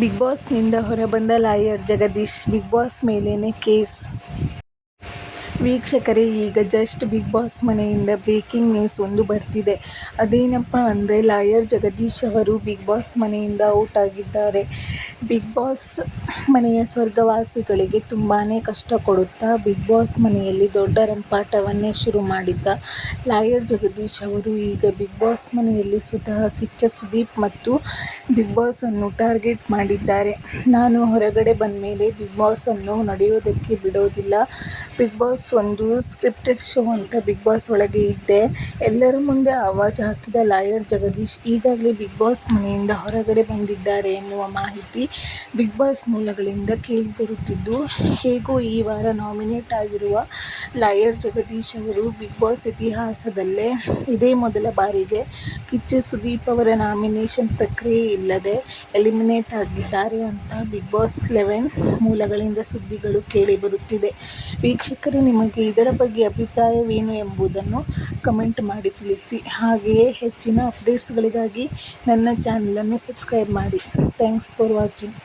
Big ಬಾಸ್ನಿಂದ ಹೊರಬಂದ lawyer Jagadish, big Boss ಮೇಲೇನೇ ಕೇಸ್ ವೀಕ್ಷಕರೇ, ಈಗ ಜಸ್ಟ್ ಬಿಗ್ ಬಾಸ್ ಮನೆಯಿಂದ ಬ್ರೇಕಿಂಗ್ ನ್ಯೂಸ್ ಒಂದು ಬರ್ತಿದೆ. ಅದೇನಪ್ಪ ಅಂದರೆ, ಲಾಯರ್ ಜಗದೀಶ್ ಅವರು ಬಿಗ್ ಬಾಸ್ ಮನೆಯಿಂದ ಔಟ್ ಆಗಿದ್ದಾರೆ. ಬಿಗ್ ಬಾಸ್ ಮನೆಯ ಸ್ವರ್ಗವಾಸಿಗಳಿಗೆ ತುಂಬಾ ಕಷ್ಟ ಕೊಡುತ್ತಾ ಬಿಗ್ ಬಾಸ್ ಮನೆಯಲ್ಲಿ ದೊಡ್ಡ ರಂಪಾಟವನ್ನೇ ಶುರು ಮಾಡಿದ್ದ ಲಾಯರ್ ಜಗದೀಶ್ ಅವರು, ಈಗ ಬಿಗ್ ಬಾಸ್ ಮನೆಯಲ್ಲಿ ಸ್ವತಃ ಕಿಚ್ಚ ಸುದೀಪ್ ಮತ್ತು ಬಿಗ್ ಬಾಸನ್ನು ಟಾರ್ಗೆಟ್ ಮಾಡಿದ್ದಾರೆ. ನಾನು ಹೊರಗಡೆ ಬಂದ ಮೇಲೆ ಬಿಗ್ ಬಾಸನ್ನು ನಡೆಯೋದಕ್ಕೆ ಬಿಡೋದಿಲ್ಲ. ಬಿಗ್ ಬಾಸ್ ಒಂದು ಸ್ಕ್ರಿಪ್ಟೆಡ್ ಶೋ ಅಂತ ಬಿಗ್ ಬಾಸ್ ಒಳಗೆ ಇದ್ದೆ. ಎಲ್ಲರ ಮುಂದೆ ಆವಾಜ್ ಹಾಕಿದ ಲಾಯರ್ ಜಗದೀಶ್ ಈಗಾಗಲೇ ಬಿಗ್ ಬಾಸ್ ಮನೆಯಿಂದ ಹೊರಗಡೆ ಬಂದಿದ್ದಾರೆ ಎನ್ನುವ ಮಾಹಿತಿ ಬಿಗ್ ಬಾಸ್ ಮೂಲಗಳಿಂದ ಕೇಳಿ ಬರುತ್ತಿದ್ದು, ಹೇಗೂ ಈ ವಾರ ನಾಮಿನೇಟ್ ಆಗಿರುವ ಲಾಯರ್ ಜಗದೀಶ್ ಅವರು ಬಿಗ್ ಬಾಸ್ ಇತಿಹಾಸದಲ್ಲೇ ಇದೇ ಮೊದಲ ಬಾರಿಗೆ ಕಿಚ್ಚ ಸುದೀಪ್ ಅವರ ನಾಮಿನೇಷನ್ ಪ್ರಕ್ರಿಯೆ ಇಲ್ಲದೆ ಎಲಿಮಿನೇಟ್ ಆಗಿದ್ದಾರೆ ಅಂತ ಬಿಗ್ ಬಾಸ್ ಲೆವೆನ್ ಮೂಲಗಳಿಂದ ಸುದ್ದಿಗಳು ಕೇಳಿಬರುತ್ತಿದೆ. ವೀಕ್ಷಕರು, ನಿಮಗೆ ಇದರ ಬಗ್ಗೆ ಅಭಿಪ್ರಾಯವೇನು ಎಂಬುದನ್ನು ಕಮೆಂಟ್ ಮಾಡಿ ತಿಳಿಸಿ. ಹಾಗೆಯೇ ಹೆಚ್ಚಿನ ಅಪ್ಡೇಟ್ಸ್ಗಳಿಗಾಗಿ ನನ್ನ ಚಾನಲನ್ನು ಸಬ್ಸ್ಕ್ರೈಬ್ ಮಾಡಿ. Thanks for watching.